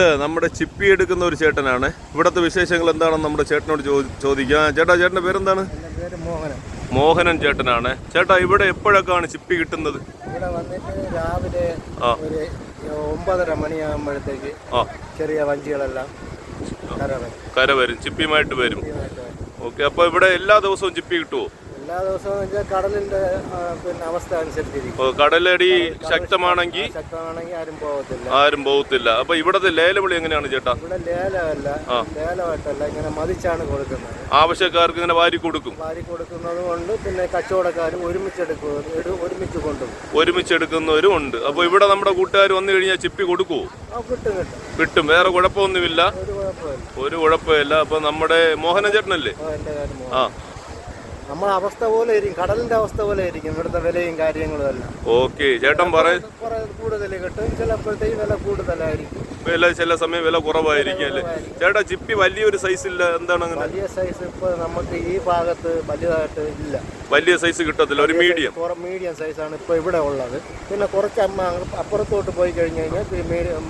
ഇത് നമ്മുടെ ചിപ്പി എടുക്കുന്ന ഒരു ചേട്ടനാണ്. ഇവിടുത്തെ വിശേഷങ്ങൾ എന്താണെന്ന് നമ്മുടെ ചേട്ടനോട് ചോദിക്കാം. ചേട്ടാ ചേട്ടന്റെ പേരെന്താണ്? മോഹനൻ. ചേട്ടനാണ്. ചേട്ടാ ഇവിടെ എപ്പോഴൊക്കെയാണ് ചിപ്പി കിട്ടുന്നത്? ഇവിടെ വന്നിട്ട് രാവിലെ ഒരു ഒമ്പതര മണിയാകുമ്പോഴത്തേക്ക് ചെറിയ വഞ്ചികളെല്ലാം കര വരും. ചിപ്പിയുമായിട്ട് വരും. ഓക്കെ അപ്പോൾ ഇവിടെ എല്ലാ ദിവസവും ചിപ്പി കിട്ടുമോ എല്ലാ ദിവസവും വെച്ചാൽ കടലിന്റെ പിന്നെ അവസ്ഥ അനുസരിച്ചിരിക്കും. കടലടി ശക്തമാണെങ്കിൽ ശക്തമാണെങ്കിൽ ആരും പോകത്തില്ല. ആരും പോകത്തില്ല. അപ്പൊ ഇവിടത്തെ ലേലവിളി എങ്ങനെയാണ് ചേട്ടാ? ഇവിടെ ലേലമല്ല ലേലമായിട്ടല്ല ഇങ്ങനെ മതിച്ചാണ് കൊടുക്കുന്നത്. ആവശ്യക്കാർക്ക് ഇങ്ങനെ വാരി കൊടുക്കും. വാരി കൊടുക്കുന്നത് കൊണ്ട് പിന്നെ കച്ചവടക്കാരും ഒരുമിച്ചെടുക്കും ഒരുമിച്ച് കൊണ്ടും ഒരുമിച്ച് എടുക്കുന്നവരും ഉണ്ട്. അപ്പൊ ഇവിടെ നമ്മുടെ കൂട്ടുകാർ വന്നു കഴിഞ്ഞാൽ ചിപ്പി കൊടുക്കുവോ? ആ കിട്ടും കിട്ടും. വേറെ കുഴപ്പമൊന്നുമില്ല. ഒരു കുഴപ്പമില്ല. ഒരു കുഴപ്പമില്ല. അപ്പൊ നമ്മുടെ മോഹനൻ ചേട്ടനല്ലേ ആ, നമ്മളെ അവസ്ഥ പോലെ ഇരിക്കും കടലിന്റെ അവസ്ഥ പോലെ ഇരിക്കും ഇവിടുത്തെ വിലയും കാര്യങ്ങളും എല്ലാം. ഓക്കെ ചേട്ടൻ പറയും കൂടുതൽ കിട്ടും ചിലപ്പോഴത്തേക്ക് വില കൂടുതലായിരിക്കും. വില ചില സമയം വില കുറവായിരിക്കും അല്ലേ? ചേട്ടാ ചിപ്പി വലിയൊരു സൈസ് ഇല്ല എന്താണ് അങ്ങനെ? വലിയ സൈസ് ഇപ്പൊ നമുക്ക് ഈ ഭാഗത്ത് വലിയതായിട്ട് ഇല്ല. വലിയ സൈസ് കിട്ടത്തില്ല ഒരു മീഡിയം മീഡിയം സൈസ് ആണ് ഇപ്പൊ ഇവിടെ ഉള്ളത്. പിന്നെ കുറച്ച് അമ്മ അപ്പുറത്തോട്ട് പോയി കഴിഞ്ഞു കഴിഞ്ഞാൽ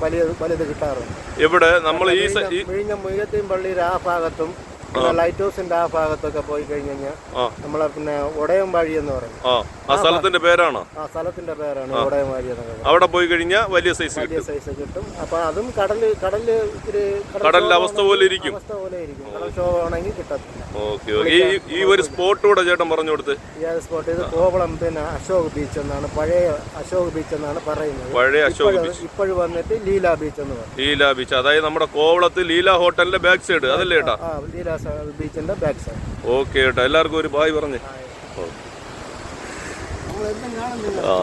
വലിയ വലുത് കിട്ടാറുണ്ട്. ഇവിടെ നമ്മൾ ഈ വിഴിഞ്ഞ മുയ്യത്തെയും പള്ളിയുടെ ആ ഭാഗത്തും ലൈറ്റ് ഹൗസിന്റെ ആ ഭാഗത്തൊക്കെ പോയി കഴിഞ്ഞു കഴിഞ്ഞാൽ നമ്മളെ പിന്നെ ഒടയം വഴി എന്ന് പറയും. ആ. സ്ഥലത്തിന്റെ പേരാണോ? ആ സ്ഥലത്തിന്റെ പേരാണ് ഒടയം വഴി അവിടെ പോയി കഴിഞ്ഞാൽ വലിയ സൈസ് വലിയ സൈസ് കിട്ടും. അപ്പൊ അതും കടൽ കടൽ കടൽ കടലിന്റെ അവസ്ഥ പോലെ ഇരിക്കും. അവസ്ഥ പോലെ ഇരിക്കും. കടൽ ക്ഷോഭമാണെങ്കിൽ കിട്ടത്തില്ല. Okay okay. ഈ ഒരു സ്പോട്ട് കൂടെ ചേട്ടൻ പറഞ്ഞു കൊടുത്ത്. ഈ സ്പോട്ട് ഇത് കോവളം പിന്നെ അശോക് ബീച്ച് എന്നാണ് പഴയ അശോക് ബീച്ച് എന്നാണ് പറയുന്നത്. പഴയ അശോക് ബീച്ച് ഇപ്പോഴും വന്നിട്ട് ലീല ബീച്ച് എന്ന് പറയും. ലീല ബീച്ച് അതായത് നമ്മുടെ കോവളത്ത് ലീല ഹോട്ടലിന്റെ ബാക്ക് സൈഡ് അതല്ലേ ചേട്ടാ ലീല ബീച്ചിന്റെ ബാക്ക് സൈഡ് ഓക്കെ കേട്ടോ. എല്ലാവർക്കും ഒരു ബായ് പറഞ്ഞേ. ഓക്കെ ആ.